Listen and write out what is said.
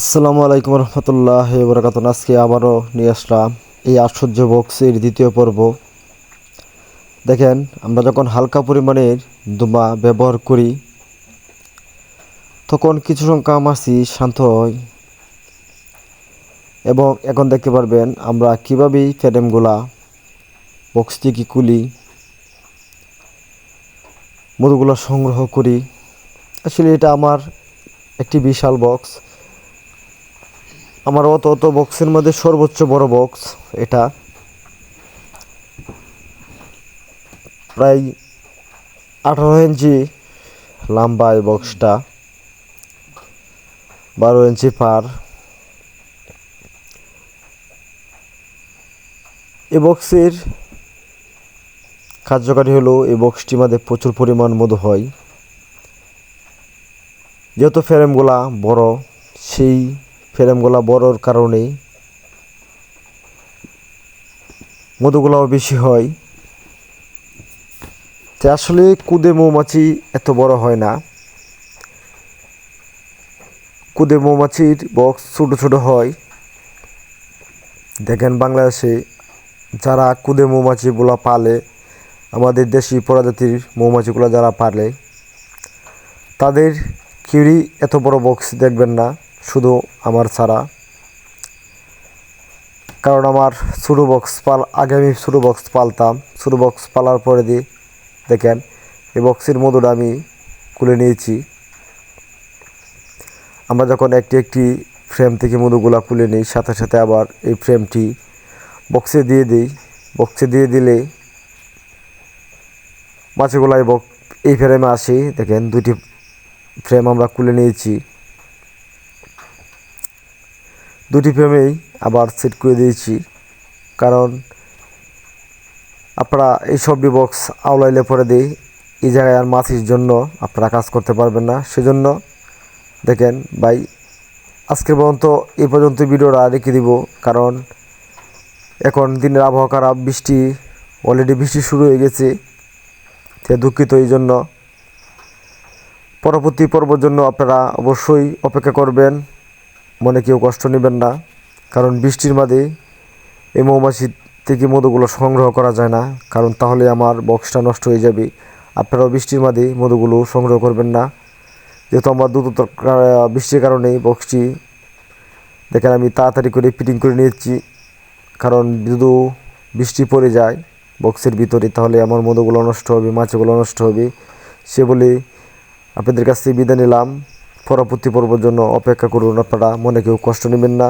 আসসালামু আলাইকুম রহমতুল্লাহ বরকাত আজকে আবারও নিয়ে আসলাম এই আশ্চর্য বক্সের দ্বিতীয় পর্ব। দেখেন, আমরা যখন হালকা পরিমাণের দুমা ব্যবহার করি, তখন কিছু সংখ্যা মাছি শান্ত হয়। এবং এখন দেখতে পারবেন, আমরা কীভাবে ফ্রেমগুলা বক্স থেকে কুলি মধুগুলো সংগ্রহ করি। আসলে এটা আমার একটি বিশাল বক্স। আমার অত অত বক্সের মধ্যে সর্বোচ্চ বড় বক্স এটা। প্রায় আঠারো ইঞ্চি লম্বা এই বক্সটা বারো ইঞ্চি পার। এ বক্সের কার্যকারী হলো এই বক্সটির মধ্যে প্রচুর পরিমাণ মধু হয়। যেহেতু ফ্রেমগুলা বড়, সেই ফ্রেমগুলা বড়র কারণে মধুগুলাও বেশি হয়। তো আসলে কুদে মৌমাছি এত বড় হয় না। কুদে মৌমাছির বক্স ছোটো ছোটো হয়। দেখেন বাংলাদেশে যারা কুদে মৌমাছিগুলো পালে, আমাদের দেশি প্রজাতির মৌমাছিগুলো যারা পালে, তাদের কিউরি এত বড় বক্স দেখবেন না। শুধু আমার ছাড়া। কারণ আমার ছোটো বক্স পাল, আগে আমি ছোটো বক্স পালতাম। ছোটো বক্স পালার পরে দিয়ে দেখেন, এই বক্সের মধুটা আমি খুলে নিয়েছি। আমরা যখন একটি একটি ফ্রেম থেকে মধুগুলা খুলে নিই, সাথে সাথে আবার এই ফ্রেমটি বক্সে দিয়ে দিই। বক্সে দিয়ে দিলে মাছগুলাই বক এই ফ্রেমে আসি। দেখেন দুটি ফ্রেম আমরা খুলে নিয়েছি। দুটি ফ্রেমেই আবার সেট করে দিয়েছি। কারণ আপনারা এই সবজি বক্স আওলাইলে পরে দিই, এই জায়গায় আর মাছির জন্য আপনারা কাজ করতে পারবেন না। সেজন্য দেখেন ভাই, আজকের পর্যন্ত এই পর্যন্ত ভিডিওটা রেখে দিব। কারণ এখন দিনের আবহাওয়া খারাপ, বৃষ্টি অলরেডি বৃষ্টি শুরু হয়ে গেছে। সে দুঃখিত এই জন্য। পরবর্তী পর্বর জন্য আপনারা অবশ্যই অপেক্ষা করবেন। মনে কেউ কষ্ট নেবেন না। কারণ বৃষ্টির মাঝে এই মৌমাছি থেকে মধুগুলো সংগ্রহ করা যায় না। কারণ তাহলে আমার বক্সটা নষ্ট হয়ে যাবে। আপনারাও বৃষ্টির মাঝে মধুগুলো সংগ্রহ করবেন না। যেহেতু আমার দ্রুত বৃষ্টির কারণে বক্সটি দেখেন আমি তাড়াতাড়ি করে ফিটিং করে নিয়েছি। কারণ যদি বৃষ্টি পড়ে যায় বক্সের ভিতরে, তাহলে আমার মধুগুলো নষ্ট হবে, মাছগুলো নষ্ট হবে। সে বলে আপনাদের কাছ থেকে বিদায় নিলাম। পরবর্তী পর্বের জন্য অপেক্ষা করুন আপনারা মনে কেউ কষ্ট নেবেন না।